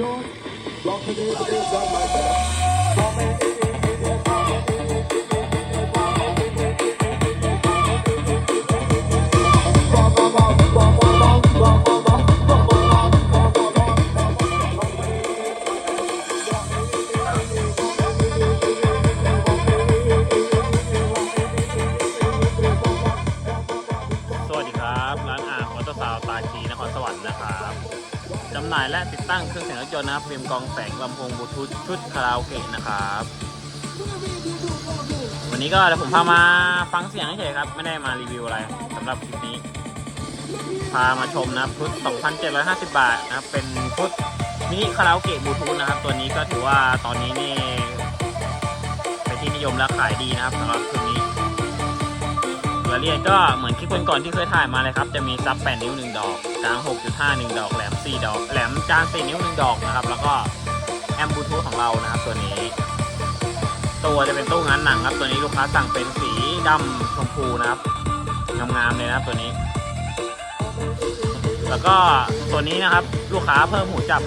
baby, put it on. Rock it, it, it, it, like that. สวัสดีครับ ร้านอาร์มออโตซาวตาคีนครสวรรค์นะครับ จำหน่ายและติดตั้งเครื่องเสียงรถยนต์นะครับฟิล์มกองแสงลำโพงบลูทูธชุดคาราโอเกะนะครับ วันนี้ก็เดี๋ยวผมพามาฟังเสียงเฉยครับ ไม่ได้มารีวิวอะไรสำหรับคลิปนี้ พามาชมนะครับชุด 2,750 บาทนะครับ เป็นชุดมินิคาราโอเกะบลูทูธนะครับ ตัวนี้ก็ถือว่าตอนนี้นี่เป็นที่นิยมและขายดีนะครับสำหรับชุดนี้ รายละเอียดก็เหมือนคลิปก่อนๆที่เคยถ่ายมาเลยครับ จะมีซับ 8 นิ้ว 1 ดอกกลาง 6.5 1 ดอกแหลม 4 ดอกแหลมกลาง 4 นิ้ว 1 ดอกนะครับ แล้วก็แอมบูทูธของเรานะครับตัวนี้ ตัวจะเป็นตู้งานหนังครับ ตัวนี้ลูกค้าสั่งเป็นสีดำชมพูนะครับงามๆเลยนะครับตัวนี้ แล้วก็ตัวนี้นะครับลูกค้าเพิ่มหูจับ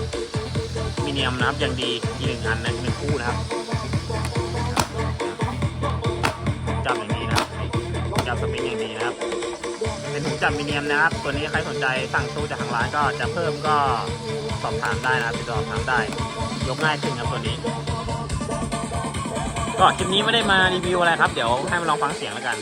มีเนียมนะครับอย่างดีอีกหนึ่งอันนะหนึ่งคู่นะครับ จับมิเนียมนะครับ ตัวนี้ใครสนใจสั่งตู้จากทางร้านก็จะเพิ่มก็สอบถามได้นะครับติดต่อสอบถามได้ ยกง่ายขึ้นครับตัวนี้ ก็คลิปนี้ไม่ได้มารีวิวอะไรครับ เดี๋ยวให้มาลองฟังเสียงแล้วกัน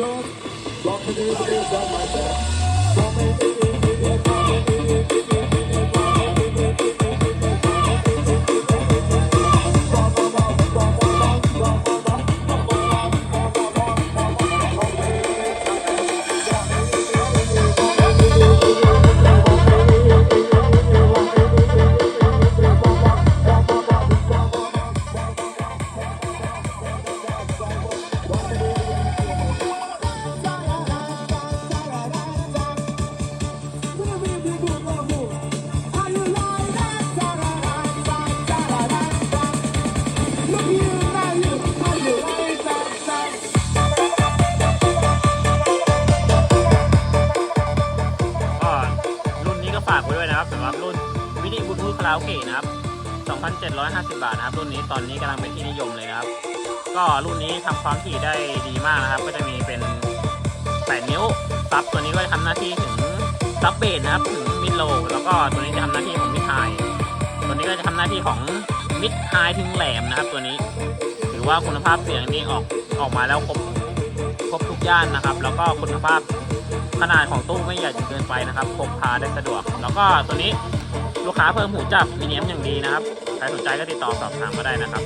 job. Lots of good done myself. คาราโอเกะนะครับ 2,750 บาทนะครับ รุ่นนี้ตอนนี้กำลังเป็นที่นิยมเลยนะครับ ก็รุ่นนี้ทำความถี่ได้ดีมากนะครับ ก็จะมีเป็น 8 นิ้วซับตัวนี้ก็จะทำหน้าที่ถึงซับเบสนะครับ ถึงมิดโล แล้วก็ตัวนี้จะทำหน้าที่ของมิดไฮตัวนี้ก็จะทำหน้าที่ของมิดไฮถึงแหลมนะครับ ตัวนี้ถือว่าคุณภาพเสียงนี่ออกออกมาแล้วครบครบทุกย่านนะครับ แล้วก็คุณภาพขนาดของตู้ไม่ใหญ่จนเกินไปนะครับพกพาได้สะดวก แล้วก็ตัวนี้ ลูกค้าเพิ่มหูจับมีเนียมอย่างดีนะครับ ใครสนใจก็ติดต่อสอบถามมาได้นะครับ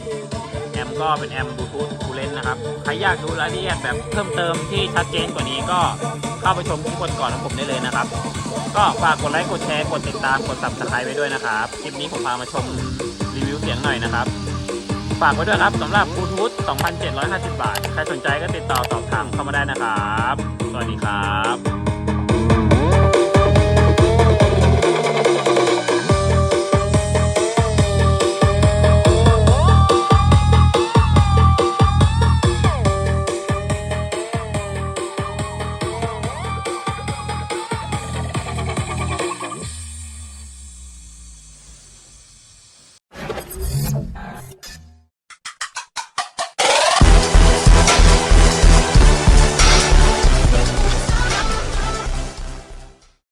แอมก็เป็นแอมบลูทูธคูเลนนะครับ ใครอยากดูรายละเอียดแบบเพิ่มเติมที่ชัดเจนกว่านี้ก็เข้าไปชมคลิปก่อนของผมได้เลยนะครับ ก็ฝากกดไลค์ กดแชร์ กดติดตาม กด subscribe ไว้ด้วยนะครับ คลิปนี้ผมพามาชมรีวิวเสียงหน่อยนะครับ ฝากไว้ด้วยครับสำหรับบลูทูธ2,750 บาท ใครสนใจก็ติดต่อสอบถามเข้ามาได้นะครับ สวัสดีครับ